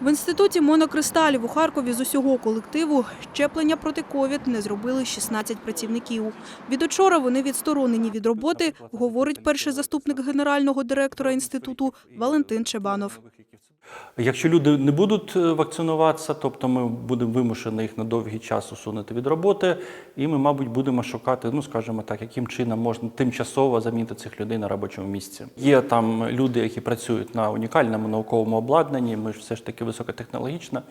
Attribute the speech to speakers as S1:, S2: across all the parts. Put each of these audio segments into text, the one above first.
S1: В інституті монокристалів у Харкові з усього колективу щеплення проти ковід не зробили 16 працівників. Від учора вони відсторонені від роботи, говорить перший заступник генерального директора інституту Валентин Чебанов.
S2: Якщо люди не будуть е, вакцинуватися, тобто ми будемо вимушені їх на довгий час усунути від роботи, і ми, мабуть, будемо шукати, ну скажімо так, яким чином можна тимчасово замінити цих людей на робочому місці. Є там люди, які працюють на унікальному науковому обладнанні. Ми ж все ж таки високотехнологічна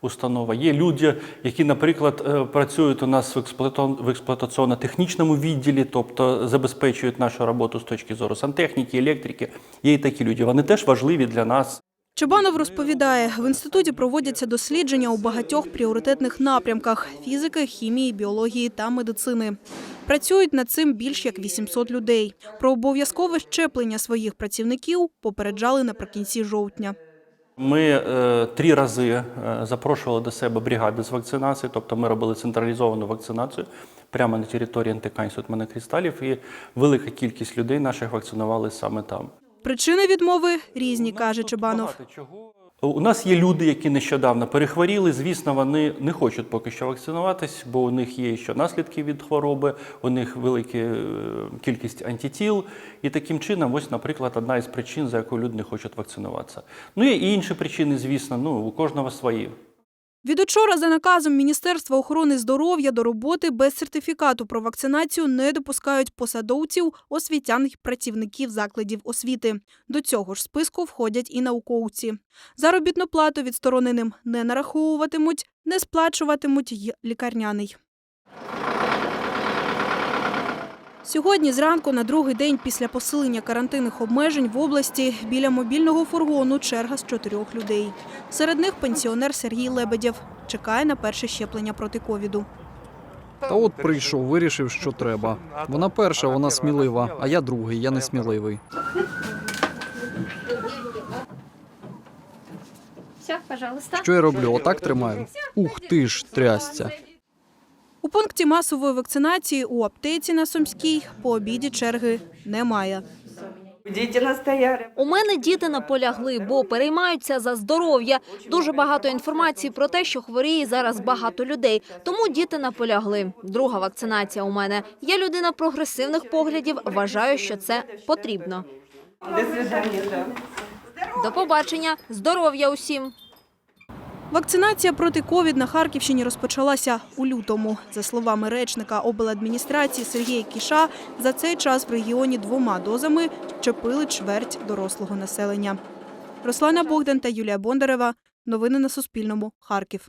S2: установа. Є люди, які, наприклад, е, працюють у нас в експлуатаційно-технічному відділі, тобто забезпечують нашу роботу з точки зору сантехніки, електрики. Є і такі люди. Вони теж важливі для нас.
S1: Чебанов розповідає, в інституті проводяться дослідження у багатьох пріоритетних напрямках – фізики, хімії, біології та медицини. Працюють над цим більш як 800 людей. Про обов'язкове щеплення своїх працівників попереджали наприкінці жовтня.
S2: Ми е, три рази е, запрошували до себе бригади з вакцинації, тобто ми робили централізовану вакцинацію прямо на території антиканцю монокристалів, і велика кількість людей наших вакцинували саме там.
S1: Причини відмови різні, каже Чебанов.
S2: У нас є люди, які нещодавно перехворіли. Звісно, вони не хочуть поки що вакцинуватись, бо у них є ще наслідки від хвороби, у них велика е, кількість антитіл. І таким чином, ось, наприклад, одна із причин, за якою люди не хочуть вакцинуватися. Ну є і інші причини, звісно, ну у кожного свої.
S1: Від учора за наказом Міністерства охорони здоров'я до роботи без сертифікату про вакцинацію не допускають посадовців, освітян й працівників закладів освіти. До цього ж списку входять і науковці. Заробітну плату відстороненим не нараховуватимуть, не сплачуватимуть й лікарняний. Сьогодні зранку на другий день після посилення карантинних обмежень в області біля мобільного фургону черга з чотирьох людей. Серед них пенсіонер Сергій Лебедєв чекає на перше щеплення проти ковіду.
S3: Та от прийшов, вирішив, що треба. Вона перша, вона смілива, а я другий, я не сміливий.
S4: Все, пожалуйста.
S3: Що я роблю? Отак тримаю. Ух ти ж, трясця.
S1: У пункті масової вакцинації у аптеці на Сумській по обіді черги немає.
S5: Діти настояли.
S4: У мене діти наполягли, бо переймаються за здоров'я. Дуже багато інформації про те, що хворіє зараз багато людей. Тому діти наполягли. Друга вакцинація у мене. Я людина прогресивних поглядів. Вважаю, що це потрібно.
S5: До
S4: До побачення. Здоров'я усім.
S1: Вакцинація проти ковід на Харківщині розпочалася у лютому. За словами речника обладміністрації Сергія Кіша, за цей час в регіоні двома дозами щепили чверть дорослого населення. Руслана Богдан та Юлія Бондарева. Новини на Суспільному. Харків.